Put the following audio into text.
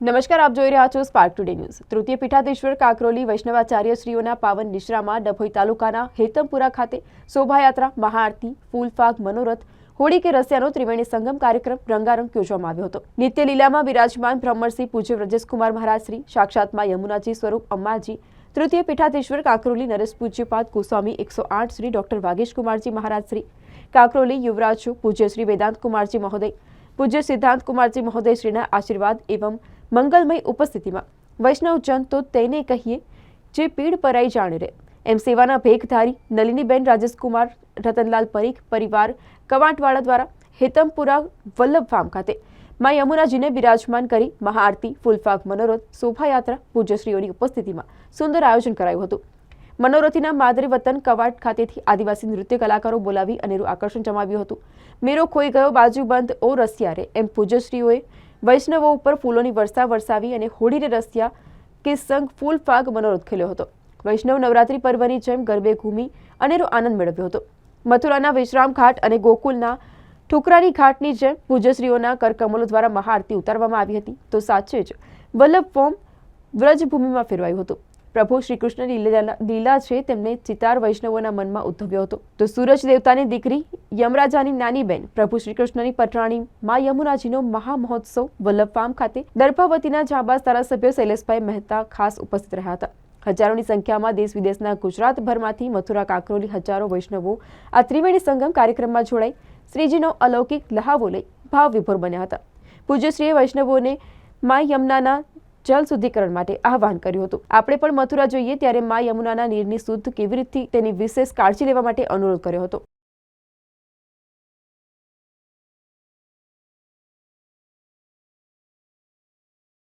નમસ્કાર, આપ જોઈ રહ્યા છો સ્પાર્ક ટુડે ન્યૂઝ તૃતીય પીઠાધીશ્વર કાકરોલી વૈષ્ણવાચાર્ય શ્રીઓના પાવન નિશ્રામાં ડભોઈ તાલુકાના હેતમપુરા ખાતે શોભાયાત્રા, મહાઆરતી, ફૂલફાગ, મનોરથ, હોળી કે રસિયાનો ત્રિવેણી સંગમ કાર્યક્રમ રંગારંગ યોજવામાં આવ્યો હતો. નિત્ય લીલામાં બિરાજમાન બ્રહ્મર્ષિ પૂજ્ય વ્રજેશકુમાર મહારાજ શ્રી સાક્ષાતમાં યમુનાજી સ્વરૂપ અંબાજી, તૃતીય પીઠાધીશ્વર કાકરોલી નરેશ પૂજ્યપાદ ગોસ્વામી એકસો આઠ શ્રી ડોક્ટર વાગેશકુમારજી મહારાજ શ્રી કાકરોલી યુવરાજ પૂજ્ય શ્રી વેદાંત કુમારજી મહોદય, પૂજ્ય સિદ્ધાંત કુમારજી મહોદય શ્રીના આશીર્વાદ એવં મંગલમય ઉપસ્થિતિમાં. વૈષ્ણવજન તો તેને કહીએ, જે પીડ પરાઈ જાણે રે. એમ સેવાના ભેખધારી નલિનીબેન રાજેશકુમાર, રતનલાલ પરીખ, પરિવાર, કવાંટવાળા દ્વારા હેતમપુરા વલ્લભ ફાર્મ ખાતે મા યમુનાજીને બિરાજમાન કરી મહાઆરતી, ફૂલફાગ, મનોરથ, શોભાયાત્રા, પૂજ્યશ્રીઓની ઉપસ્થિતિમાં સુંદર આયોજન કરાયું હતું. મનોરથીના માદરી વતન કવાટ ખાતેથી આદિવાસી નૃત્ય કલાકારો બોલાવી અનેરું આકર્ષણ જમાવ્યું હતું. મેરો ખોઈ ગયો બાજુ બંધ ઓ રસિયારે એમ પૂજ્યશ્રીઓએ વૈષ્ણવો ઉપર ફૂલોની વર્ષા વરસાવી અને હોળીને રસ્યા કે સંગ ફૂલ ફાગ મનોરથ ખેલ્યો હતો. વૈષ્ણવ નવરાત્રી પર્વની જેમ ગરબે ઘૂમી અનેરો આનંદ મેળવ્યો હતો. મથુરાના વિશ્રામ ઘાટ અને ગોકુલના ઠુકરાની ઘાટની જેમ પૂજ્યશ્રીઓના કરકમલો દ્વારા મહાઆરતી ઉતારવામાં આવી હતી. તો સાચે જ વલ્લભ ફોર્મ વ્રજભૂમિમાં ફેરવાયું હતું. પ્રભુ શ્રી કૃષ્ણ લીલા લીલા છે તેમને ચિતાર વૈષ્ણવોના મનમાં ઉદ્ભવ્યો હતો. તો સૂરજ દેવતાની દીકરી યમરાજાની નાની બહેન પ્રભુ શ્રી કૃષ્ણની પટરાણી મા યમુનાજીનો મહામહોત્સવ વલ્લભ ફાર્મ ખાતે દર્ભાવતીના જાબાઝ ધારાસભ્ય શૈલેષભાઈ મહેતા ખાસ ઉપસ્થિત રહ્યા હતા. હજારોની સંખ્યામાં દેશ વિદેશના ગુજરાતભરમાંથી મથુરા, કાકરોલી હજારો વૈષ્ણવો આ ત્રિવેણી સંગમ કાર્યક્રમમાં જોડાઈ શ્રીજીનો અલૌકિક લહાવો લઈ ભાવ વિભોર બન્યા હતા. પૂજ્યશ્રીએ વૈષ્ણવોને મા યમુનાના જલ શુદ્ધિકરણ માટે આહવાન કર્યું હતું. આપણે પણ મથુરા જોઈએ ત્યારે મા યમુનાના નીરની શુદ્ધ કેવી રીતે તેની વિશેષ કાળજી લેવા માટે અનુરોધ કર્યો હતો.